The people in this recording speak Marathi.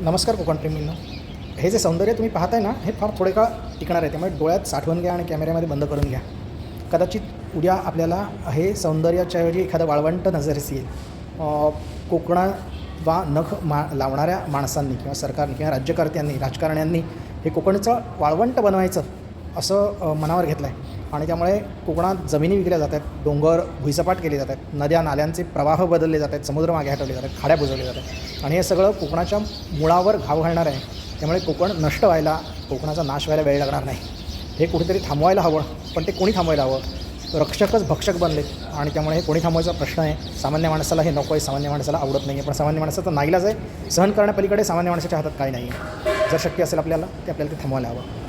नमस्कार कोकणप्रेमींनो हे जे सौंदर्य तुम्ही पाहताय ना हे फार थोडे काळ टिकणार आहे. त्यामुळे डोळ्यात साठवून घ्या आणि कॅमेऱ्यामध्ये बंद करून घ्या. कदाचित उद्या आपल्याला हे सौंदर्याच्या ऐवजी एखादं वाळवंट नजरेस येईल. कोकणा वा नख मा लावणाऱ्या माणसांनी किंवा सरकारने किंवा राज्यकर्त्यांनी राजकारण्यांनी हे कोकणचं वाळवंट बनवायचं असं मनावर घेतलं आहे आणि त्यामुळे कोकणात जमिनी विकल्या जात आहेत डोंगर भुईसपाट केले जात आहेत नद्या नाल्यांचे प्रवाह बदलले जात आहेत समुद्र मागे हटवले जात आहेत खाड्या बुजवल्या जात आहेत आणि हे सगळं कोकणाच्या मुळावर घाव घालणार आहे. त्यामुळे कोकण नष्ट व्हायला कोकणाचा नाश व्हायला वेळ लागणार नाही. हे कुठेतरी थांबवायला हवं पण ते कोणी थांबवायला हवं? रक्षकच भक्षक बनले. आणि त्यामुळे हे कोणी थांबवायचा प्रश्न आहे. सामान्य माणसाला हे नको आहे सामान्य माणसाला आवडत नाही आहे पण सामान्य माणसाचा नाईलाज आहे. सहन करण्यापलीकडे सामान्य माणसाच्या हातात काही नाही आहे जर शक्य असेल आपल्याला ते आपल्याला ते थांबवायला हवं.